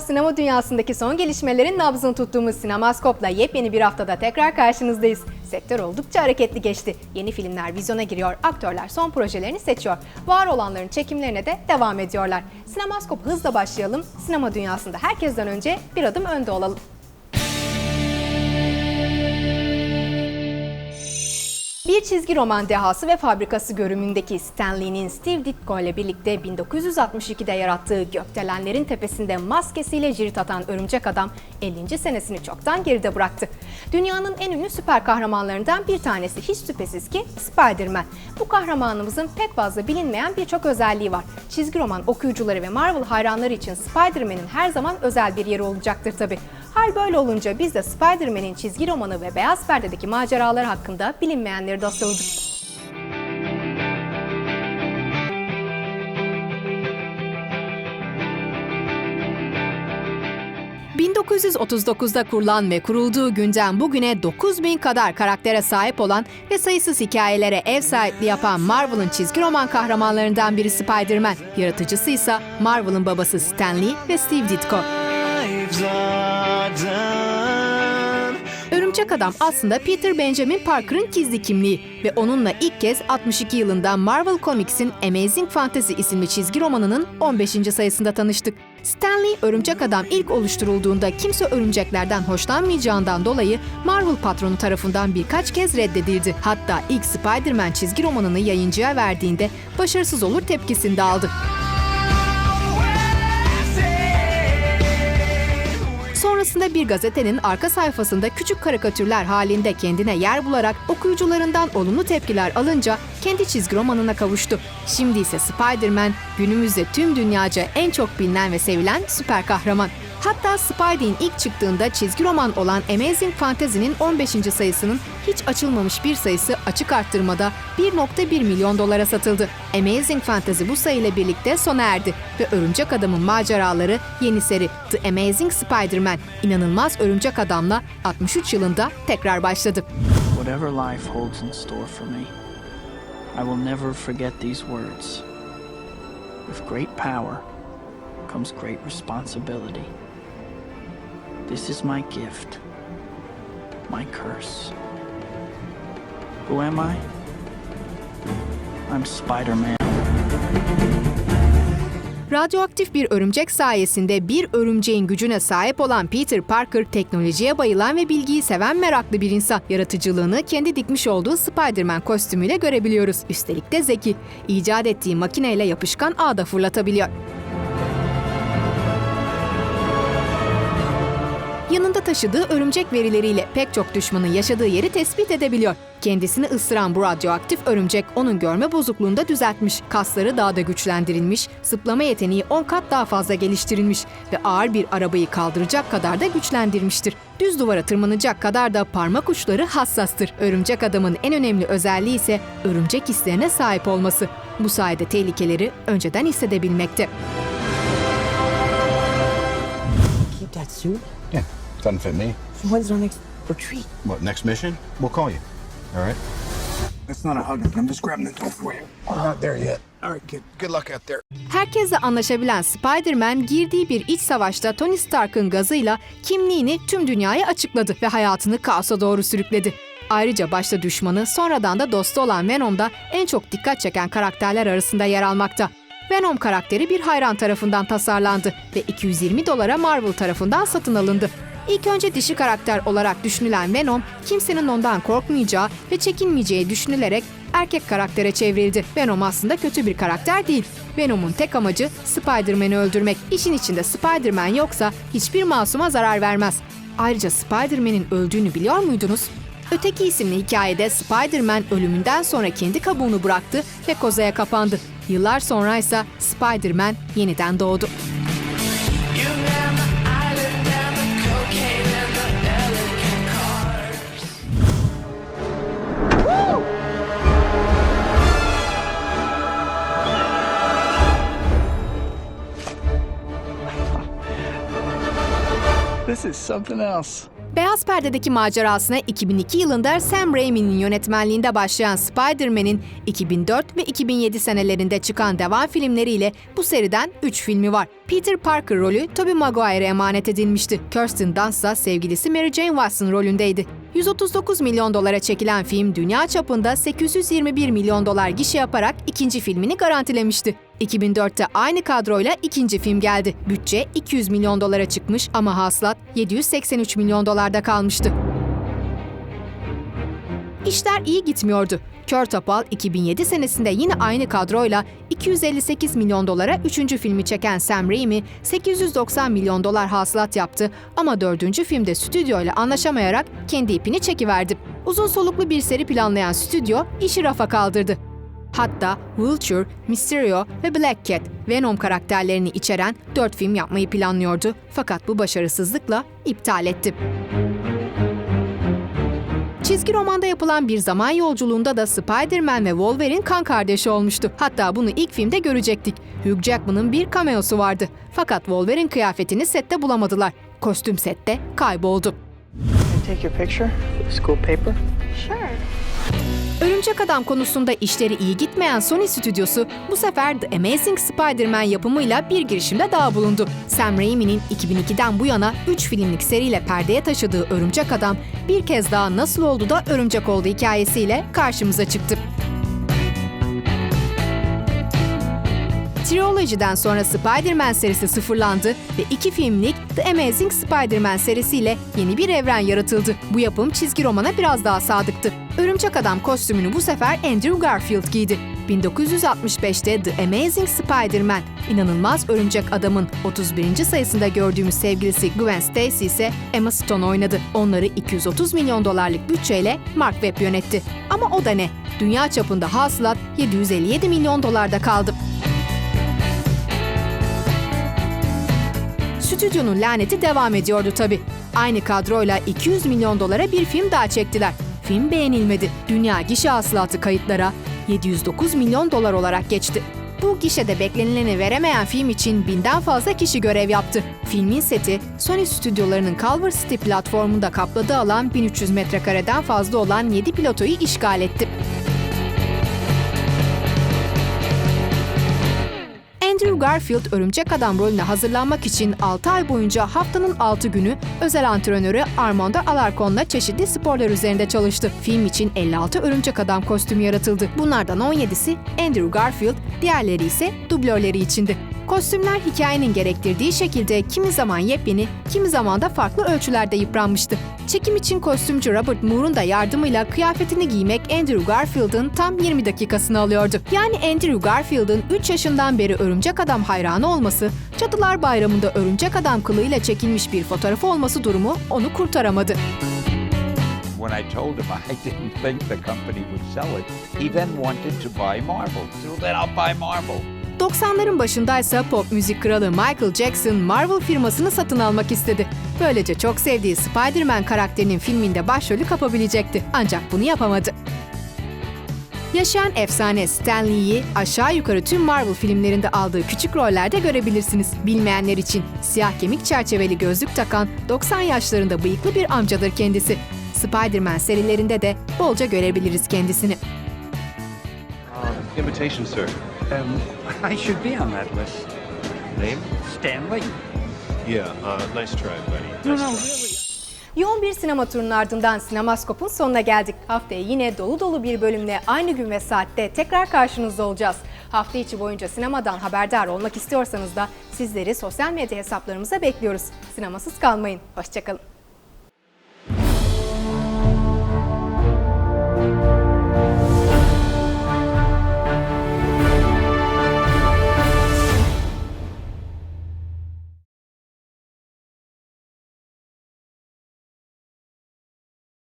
Sinema dünyasındaki son gelişmelerin nabzını tuttuğumuz Sinemaskop'la yepyeni bir haftada tekrar karşınızdayız. Sektör oldukça hareketli geçti. Yeni filmler vizyona giriyor, aktörler son projelerini seçiyor. Var olanların çekimlerine de devam ediyorlar. Sinemaskop hızla başlayalım. Sinema dünyasında herkesten önce bir adım önde olalım. Bir çizgi roman dehası ve fabrikası görümündeki Stan Lee'nin Steve Ditko ile birlikte 1962'de yarattığı Gökdelenlerin Tepesinde maskesiyle cirit atan Örümcek Adam 50. senesini çoktan geride bıraktı. Dünyanın en ünlü süper kahramanlarından bir tanesi hiç şüphesiz ki Spider-Man. Bu kahramanımızın pek fazla bilinmeyen birçok özelliği var. Çizgi roman okuyucuları ve Marvel hayranları için Spider-Man'in her zaman özel bir yeri olacaktır tabi. Hal böyle olunca biz de Spider-Man'in çizgi romanı ve Beyaz Perde'deki maceraları hakkında bilinmeyenleri de asıldık. ...1939'da kurulan ve kurulduğu günden bugüne 9000 kadar karaktere sahip olan ve sayısız hikayelere ev sahipliği yapan Marvel'ın çizgi roman kahramanlarından biri Spider-Man. Yaratıcısı ise Marvel'ın babası Stan Lee ve Steve Ditko. Örümcek Adam aslında Peter Benjamin Parker'ın gizli kimliği ve onunla ilk kez 62 yılında Marvel Comics'in Amazing Fantasy isimli çizgi romanının 15. sayısında tanıştık. Stanley Örümcek Adam ilk oluşturulduğunda kimse örümceklerden hoşlanmayacağından dolayı Marvel patronu tarafından birkaç kez reddedildi. Hatta ilk Spider-Man çizgi romanını yayıncıya verdiğinde başarısız olur tepkisini de aldı. Sonrasında bir gazetenin arka sayfasında küçük karikatürler halinde kendine yer bularak okuyucularından olumlu tepkiler alınca kendi çizgi romanına kavuştu. Şimdi ise Spider-Man günümüzde tüm dünyaca en çok bilinen ve sevilen süper kahraman. Hatta Spidey'in ilk çıktığında çizgi roman olan Amazing Fantasy'nin 15. sayısının hiç açılmamış bir sayısı açık arttırmada 1.1 milyon dolara satıldı. Amazing Fantasy bu sayıyla birlikte sona erdi ve Örümcek Adam'ın maceraları yeni seri The Amazing Spider-Man İnanılmaz Örümcek Adam'la 63 yılında tekrar başladı. Whatever life holds in store for me, I will never forget these words. With great power comes great responsibility. This is my gift, my curse. Who am I? I'm Spider Man. Radyoaktif bir örümcek sayesinde bir örümceğin gücüne sahip olan Peter Parker, teknolojiye bayılan ve bilgiyi seven meraklı bir insan. Yaratıcılığını kendi dikmiş olduğu Spider-Man kostümüyle görebiliyoruz. Üstelik de zeki. İcat ettiği makineyle yapışkan ağ da fırlatabiliyor. Yanında taşıdığı örümcek verileriyle pek çok düşmanın yaşadığı yeri tespit edebiliyor. Kendisini ısıran bu radyoaktif örümcek onun görme bozukluğunu da düzeltmiş. Kasları daha da güçlendirilmiş, zıplama yeteneği 10 kat daha fazla geliştirilmiş ve ağır bir arabayı kaldıracak kadar da güçlendirmiştir. Düz duvara tırmanacak kadar da parmak uçları hassastır. Örümcek adamın en önemli özelliği ise örümcek hislerine sahip olması. Bu sayede tehlikeleri önceden hissedebilmekte. keep that suit? Yeah, doesn't fit me. When's our next retreat? What, next mission? We'll call you. All right? That's not a hug. I'm just grabbing the door for you. We're not there yet. All right, kid. Good luck out there. Herkesle anlaşabilen Spider-Man girdiği bir iç savaşta Tony Stark'ın gazıyla kimliğini tüm dünyaya açıkladı ve hayatını kaosa doğru sürükledi. Ayrıca başta düşmanı sonradan da dostu olan Venom da en çok dikkat çeken karakterler arasında yer almakta. Venom karakteri bir hayran tarafından tasarlandı ve 220 dolara Marvel tarafından satın alındı. İlk önce dişi karakter olarak düşünülen Venom, kimsenin ondan korkmayacağı ve çekinmeyeceği düşünülerek erkek karaktere çevrildi. Venom aslında kötü bir karakter değil. Venom'un tek amacı Spider-Man'i öldürmek. İşin içinde Spider-Man yoksa hiçbir masuma zarar vermez. Ayrıca Spider-Man'in öldüğünü biliyor muydunuz? Öteki isimli hikayede Spider-Man ölümünden sonra kendi kabuğunu bıraktı ve kozaya kapandı. Yıllar sonra ise Spider-Man yeniden doğdu. This is something else. Beyaz perdedeki macerasına 2002 yılında Sam Raimi'nin yönetmenliğinde başlayan Spider-Man'in 2004 ve 2007 senelerinde çıkan devam filmleriyle bu seriden 3 filmi var. Peter Parker rolü Tobey Maguire'e emanet edilmişti. Kirsten Dunst ise sevgilisi Mary Jane Watson rolündeydi. 139 milyon dolara çekilen film dünya çapında 821 milyon dolar gişe yaparak ikinci filmini garantilemişti. 2004'te aynı kadroyla ikinci film geldi. Bütçe 200 milyon dolara çıkmış ama hasılat 783 milyon dolarda kalmıştı. İşler iyi gitmiyordu. Kör Topal 2007 senesinde yine aynı kadroyla 258 milyon dolara 3. filmi çeken Sam Raimi 890 milyon dolar hasılat yaptı ama 4. filmde stüdyoyla anlaşamayarak kendi ipini çekiverdi. Uzun soluklu bir seri planlayan stüdyo işi rafa kaldırdı. Hatta Vulture, Mysterio ve Black Cat, Venom karakterlerini içeren 4 film yapmayı planlıyordu fakat bu başarısızlıkla iptal etti. Çizgi romanda yapılan bir zaman yolculuğunda da Spider-Man ve Wolverine kan kardeşi olmuştu. Hatta bunu ilk filmde görecektik. Hugh Jackman'ın bir cameosu vardı. Fakat Wolverine kıyafetini sette bulamadılar. Kostüm sette kayboldu. Take your picture school paper? Örümcek Adam konusunda işleri iyi gitmeyen Sony stüdyosu bu sefer The Amazing Spider-Man yapımıyla bir girişimde daha bulundu. Sam Raimi'nin 2002'den bu yana 3 filmlik seriyle perdeye taşıdığı Örümcek Adam bir kez daha nasıl oldu da örümcek oldu hikayesiyle karşımıza çıktı. Trilogy'den sonra Spider-Man serisi sıfırlandı ve iki filmlik The Amazing Spider-Man serisiyle yeni bir evren yaratıldı. Bu yapım çizgi romana biraz daha sadıktı. Örümcek Adam kostümünü bu sefer Andrew Garfield giydi. 1965'te The Amazing Spider-Man, inanılmaz örümcek adamın 31. sayısında gördüğümüz sevgilisi Gwen Stacy ise Emma Stone oynadı. Onları 230 milyon dolarlık bütçeyle Mark Webb yönetti. Ama o da ne? Dünya çapında hasılat 757 milyon dolarda kaldı. Stüdyonun laneti devam ediyordu tabi. Aynı kadroyla 200 milyon dolara bir film daha çektiler. Film beğenilmedi. Dünya gişe hasılatı kayıtlara 709 milyon dolar olarak geçti. Bu gişede beklenileni veremeyen film için binden fazla kişi görev yaptı. Filmin seti, Sony stüdyolarının Culver City platformunda kapladığı alan 1300 metrekareden fazla olan 7 pilotoyu işgal etti. Garfield Örümcek Adam rolüne hazırlanmak için 6 ay boyunca haftanın 6 günü özel antrenörü Armando Alarcon'la çeşitli sporlar üzerinde çalıştı. Film için 56 Örümcek Adam kostümü yaratıldı. Bunlardan 17'si Andrew Garfield, diğerleri ise dublörleri içindi. Kostümler hikayenin gerektirdiği şekilde kimi zaman yepyeni, kimi zaman da farklı ölçülerde yıpranmıştı. Çekim için kostümcü Robert Moore'un da yardımıyla kıyafetini giymek Andrew Garfield'ın tam 20 dakikasını alıyordu. Yani Andrew Garfield'ın 3 yaşından beri Örümcek Adam hayranı olması, Cadılar Bayramı'nda Örümcek Adam kılığıyla çekilmiş bir fotoğrafı olması durumu onu kurtaramadı. When I told him I didn't think the company would sell it, he then wanted to buy Marvel. So then I'll buy Marvel. 90'ların başındaysa pop müzik kralı Michael Jackson Marvel firmasını satın almak istedi. Böylece çok sevdiği Spider-Man karakterinin filminde başrolü kapabilecekti. Ancak bunu yapamadı. Yaşayan efsane Stan Lee'yi aşağı yukarı tüm Marvel filmlerinde aldığı küçük rollerde görebilirsiniz. Bilmeyenler için siyah kemik çerçeveli gözlük takan 90 yaşlarında bıyıklı bir amcadır kendisi. Spider-Man serilerinde de bolca görebiliriz kendisini. Invitation, sir. Um, I should be on that list. Name? Stanley. Yeah, uh, nice try, buddy. No, Nice no, try. really. Yoğun bir sinema turunun ardından Sinemaskop'un sonuna geldik. Haftaya yine dolu dolu bir bölümle aynı gün ve saatte tekrar karşınızda olacağız. Hafta içi boyunca sinemadan haberdar olmak istiyorsanız da sizleri sosyal medya hesaplarımıza bekliyoruz. Sinemasız kalmayın. Hoşçakalın.